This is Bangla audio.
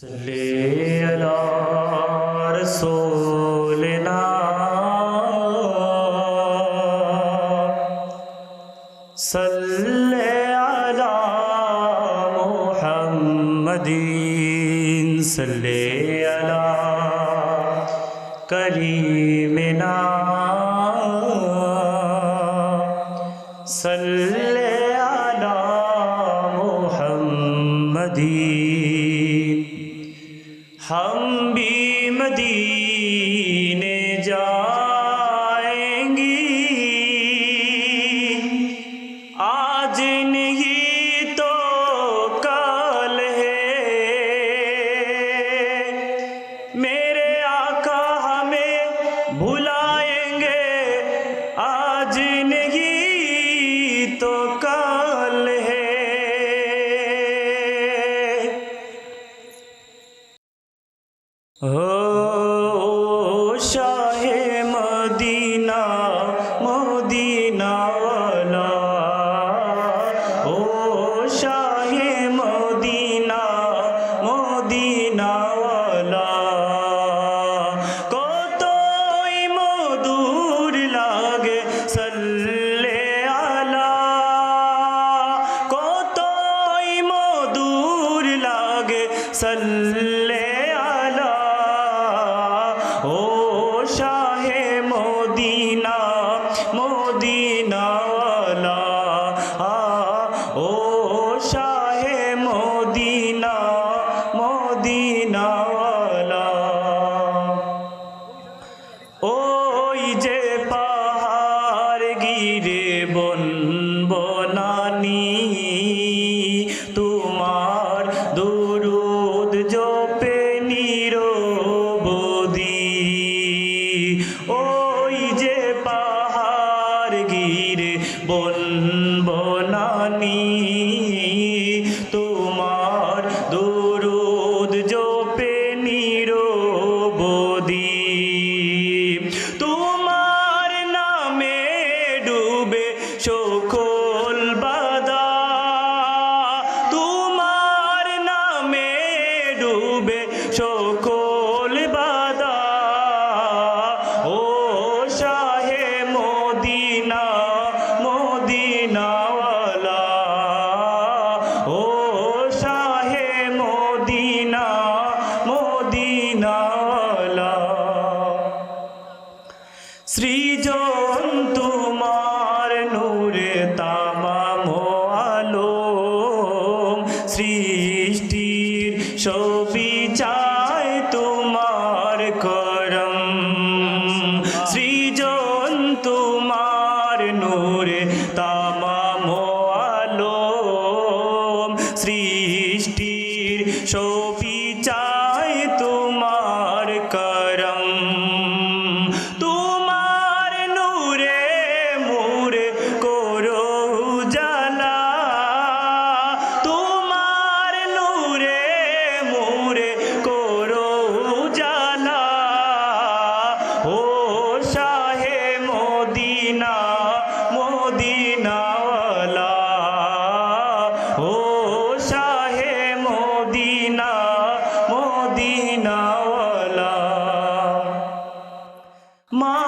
صلی اللہ رسولنا۔ صلی اللہ محمدین۔ صلی اللہ کریمنا۔ صلی اللہ محمدین۔ हम भी मदीने ও শাহে মদিনা মদিনাওয়ালা ও শাহে মদিনা মদিনাওয়ালা কতই মধুর লাগে সাল্লে কতই মধুর লাগে সাল্লে মদিনাওয়ালা বন বনানি তোমার সৃজন তোমার নূরে তামাম আলো সৃষ্টির ছবি চায় তোমার করম। সৃজন তোমার নূরে তামাম আলো সৃষ্টির ছবি চায় তোমার করম। মদিনাওয়ালা। ও শাহে মদিনা মদিনাওয়ালা। মাখি